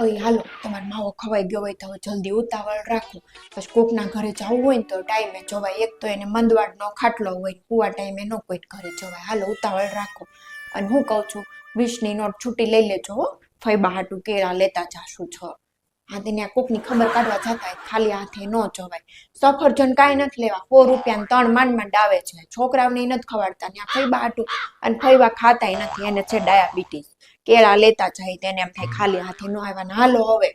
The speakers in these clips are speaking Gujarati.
ઓય હાલો, તમારો માવો ખવાઈ ગયો હોય તો જલ્દી ઉતાવળ રાખો. પછી કોકના ઘરે જવું હોય ને તો ટાઈમે જવાય. એક તો એને મંદવાડનો ખાટલો હોય, કુવા ટાઈમે ન કોઈ ઘરે જવાય. હાલો, ઉતાવળ રાખો. અને હું કહું છું વીસની નોટ છૂટી લઈ લેજો ફૈબા હાટું કેળા લેતા જાશું છો. હા, તેને આ કોકની ખબર કાઢવા જતા ખાલી હાથે ન જવાય. સફરજન કાંઈ નથી લેવા. સો રૂપિયા ત્રણ માંડ માંડ આવે છે. છોકરાઓને નથી ખવાડતા. ને આ ફૈબા હાટું અને ફૈબા ખાતાય નથી. એને છે ડાયાબિટીસ. કેળા લેતા જાય તેને એમ થાય ખાલી હાથે નો આવ્યા હાલો હવે.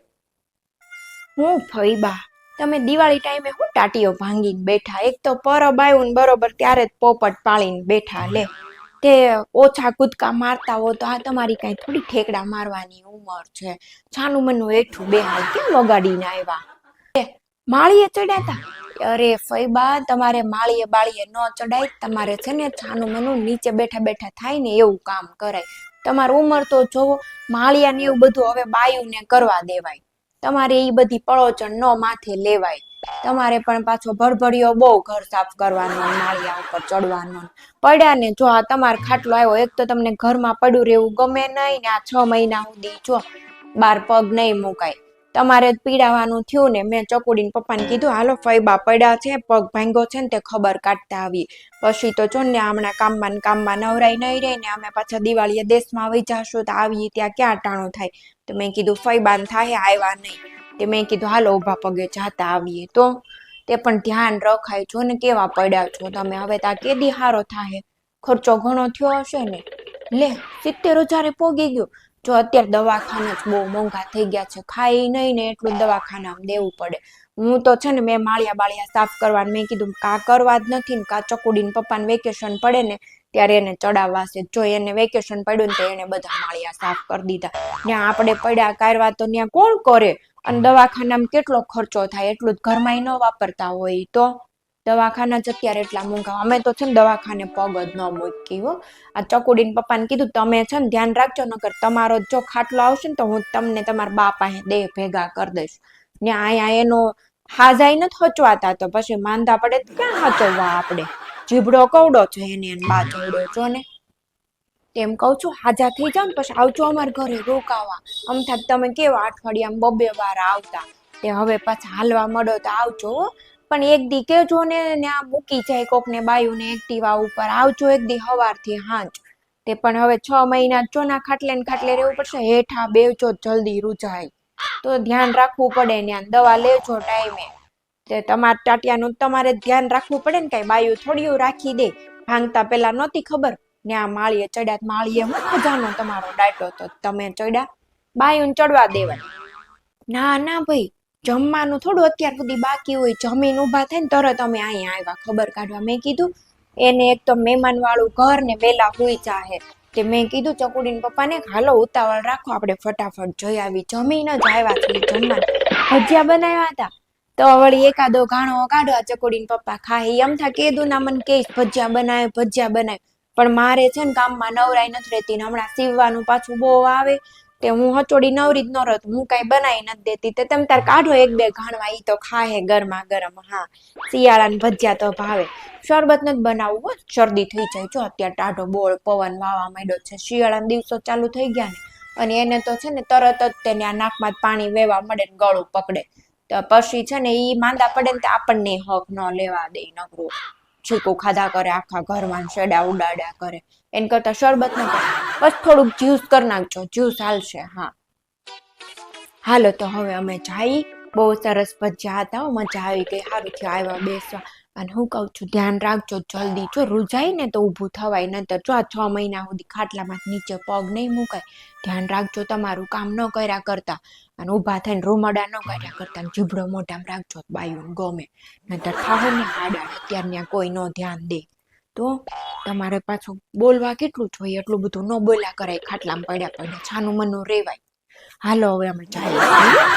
હું ફઈબા તમે દિવાળી ટાઈમે હું ટાટીઓ ભાંગીને બેઠા? એક તો પરબ આવ્યું ને બરોબર ત્યારે જ પોપટ પાળીને બેઠા લે. તે ઓછા કૂદકા મારતા હો તો આ તમારી કાંઈ થોડી ઠેકડા મારવાની ઉંમર છે. છાનું મનનું હેઠું બેહાય કેમ વગાડીને આવ્યા માળીએ ચડ્યા અરે ફઈબા તમારે માળીએ બાળીએ ન ચડાય. તમારે છે ને છાનું મનું નીચે બેઠા બેઠા થાય ને એવું કામ કરાય. તમારી ઉંમર તો જોવો, માળિયા ને એવું બધું હવે બાયુને કરવા દેવાય. તમારે એ બધી પળોચણ ન માથે લેવાય. તમારે પણ પાછો ભરભરિયો બહુ ઘર સાફ કરવાનો માળિયા ઉપર ચડવાનો પડ્યા ને જો આ તમારો ખાટલો આવ્યો, એક તો તમને ઘરમાં પડ્યું રહેવું ગમે નહીં ને આ છ મહિના સુધી જો બાર પગ નહીં મુકાય. તમારે પીડાવાનું થયું ને, મેં ચકુડીને પપ્પાને કીધું, હાલો ફઈબા પડ્યા છે, પગ ભાંગો છે ને તે ખબર કાઢતા આવી. પછી તો જો ને હમણાં કામમાં કામમાં નવરાઈ નહીં રહે ને અમે પાછા દિવાળીએ દેશમાં આવી જશું તો આવીએ ત્યાં ક્યાં ટાણું થાય? તો મેં કીધું ફઈબાન થાય, આવ્યા નહીં. તે મેં કીધું, હાલો, ઊભા પગે જાતા આવીએ તો. તે પણ ધ્યાન રખાય છો ને કેવા પડ્યા છો તમે? હવે તા કેદી હારો થાય ખર્ચો ઘણો થયો હશે ને? લે, સિત્તેર હજારે પોગી ગયો. જો અત્યારે દવાખાના જ બહુ મોંઘા થઈ ગયા છે, ખાઈ નહીં ને એટલું દવાખાનામાં દેવું પડે. હું તો છે ને મેં માળિયા બાળિયા સાફ કરવાનું મેં કીધું કા કરવા જ નથી ને કા ચકુડીને પપ્પાને વેકેશન પડે ને ત્યારે એને ચડાવવા છે. જો એને વેકેશન પડ્યું ને તો એને બધા માળિયા સાફ કરી દીધા. ત્યાં આપણે પડ્યા કાઢવા તો ત્યાં કોણ કરે? અને દવાખાનામાં કેટલો ખર્ચો થાય? એટલું જ ઘરમાં ન વાપરતા હોય તો. દવાખાના જ અત્યારે એટલા મોંઘા. અમે તો છે ને દવાખાને પગ જ ન મૂકી હો. આ ચકુડીને પપ્પાને કીધું, તમે છે ને ધ્યાન રાખજો, નકર તમારો જો ખાટલો આવશે ને તો હું તમને તમારા બા પાસે ભેગા કરી દઈશ. ને અહીંયા એનો હાજાઈ નથી હચવાતા તો પછી માંદા પડે તો ક્યાં હચવવા આપણે? જીભડો કવડો છે એને એને બા જોડ્યો છો ને? તેમ કહું છું, હાજા થઈ જાવ ને પછી આવજો અમારા ઘરે રોકાવા. અમથા તમે કેવા અઠવાડિયામાં બબે વાર આવતા? તે હવે પાછા હાલવા મળો તો આવજો. પણ એક દી કેજો ને ત્યાં મૂકી જાય કોકને બાયુને એક્ટિવા ઉપર. આવજો એક દી હવારથી હાંજ તે પણ હવે છ મહિના ચોના ખાટલે ને ખાટલે રહેવું પડશે. હેઠા બેવજો જલ્દી રૂજાય. તો ધ્યાન રાખવું પડે ત્યાં દવા લેજો ટાઈમે. તે તમારા ટાટિયાનું તમારે ધ્યાન રાખવું પડે ને કઈ. બાયું થોડીયું રાખી દે. ભાંગતા પેલા નહોતી ખબર. ને આ માળીએ ચડ્યા માળીએ હું મજાનો તમારો ડાટો તો તમે ચડ્યા. બાયું ચડવા દેવા. ના ના ભાઈ. જમવાનું થોડું અત્યાર સુધી બાકી હોય, જમીન ઊભા થઈને તરત અમે અહીંયા આવ્યા. ખબર કાઢવા મેં કીધું, એને એક તો મહેમાન વાળું ઘર ને વેલા હુઈ ચાહે તે મેં કીધું, ચકુડીને પપ્પાને હાલો, ઉતાવળ રાખો, આપણે ફટાફટ જઈ આવી. જમીન જ આવ્યા છે જમવાનું. ભજીયા બનાવ્યા હતા. તો વળી એકાદો ઘાણો કાઢવા ચકુડીન પપ્પા ખાય. એમ થા કીધું ના મને કેસ ભજીયા બનાવે ભજીયા બનાવે પણ મારે છે ને કામમાં નવરાઈ નથી રહેતી ને હમણાં સીવવાનું પાછું બહુ આવે. તે હું હચોડી નવરી રીત નો રત હું કઈ બનાવી નથી દેતી. તે તમે તાર કાઢો એક બે ઘાણવા, ઈ તો ખાહે ગરમા ગરમ, હા. શિયાળાને ભજીયા તો ભાવે. શરબત નથી બનાવવું, હો. શરદી થઈ જાય. જો અત્યારે ટાઢો બોળ, પવન વાવા માંડ્યો છે. શિયાળાના દિવસો ચાલુ થઈ ગયા ને, અને એને તો છે ને તરત જ તેને આ નાકમાં પાણી વેવા મળે ને ગળું પકડે. તો પછી છે ને ઈ માંદા પડે ને આપણને હક ન લેવા દે નકરું. છીકું ખાધા કરે, આખા ઘરમાં શેડા ઉડાડ્યા કરે. એને કરતા શરબત ન કરે બસ થોડુંક જ્યુસ કરી નાખજો. જ્યુસ હાલશે, હા. હાલો, તો હવે અમે જઈ. બહુ સરસ ભજીયા હતા મજા આવી ગઈ. સારું થયું. આવ્યા, બેસવા. અને હું કહું છું, ધ્યાન રાખજો જલ્દી. જો રૂજાય ને તો ઊભું થવાય નહીતર જો આ છ મહિના સુધી ખાટલામાં નીચે પગ નહીં મુકાય. ધ્યાન રાખજો તમારું કામ ન કર્યા કરતા. અને ઊભા થઈને રૂમડા ન કર્યા કરતા જીભડો મોઢામાં રાખજો બાયું ગમે. નહીતર ખાહો ને હાડા અત્યાર ત્યાં કોઈ ન ધ્યાન દે. તો તમારે પાછું બોલવા કેટલું જોઈએ? એટલું બધું ન બોલ્યા કરાય. ખાટલામાં પડ્યા પડ્યા છાનું મનું રેવાય. હાલો, હવે અમે ચાલીએ.